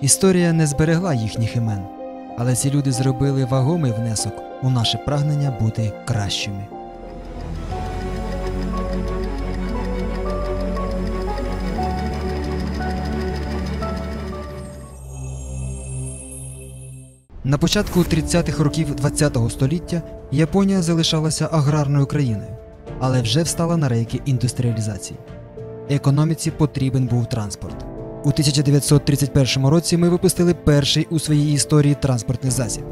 Історія не зберегла їхніх імен, але ці люди зробили вагомий внесок у наше прагнення бути кращими. На початку 30-х років ХХ століття Японія залишалася аграрною країною, але вже встала на рейки індустріалізації. Економіці потрібен був транспорт. У 1931 році ми випустили перший у своїй історії транспортний засіб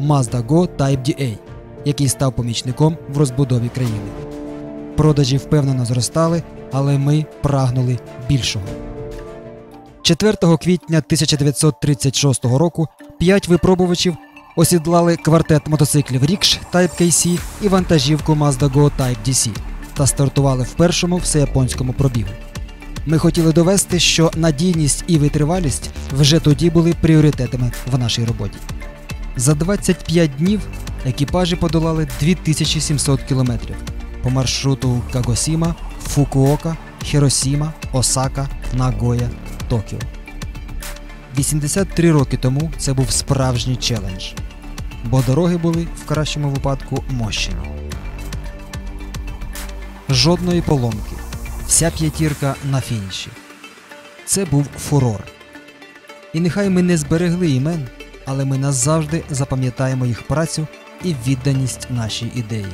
Mazda Go Type DA, який став помічником в розбудові країни. Продажі впевнено зростали, але ми прагнули більшого. 4 квітня 1936 року п'ять випробувачів осідлали квартет мотоциклів Рікш Type KC і вантажівку Mazda Go Type DC та стартували в першому всеяпонському пробігу. Ми хотіли довести, що надійність і витривалість вже тоді були пріоритетами в нашій роботі. За 25 днів екіпажі подолали 2700 кілометрів по маршруту Кагосіма, Фукуока, Хіросіма, Осака, Нагоя, Токіо. 83 роки тому це був справжній челендж, бо дороги були в кращому випадку мощені. Жодної поломки. Вся п'ятірка на фініші. Це був фурор. І нехай ми не зберегли імен, але ми назавжди запам'ятаємо їх працю і відданість нашій ідеї.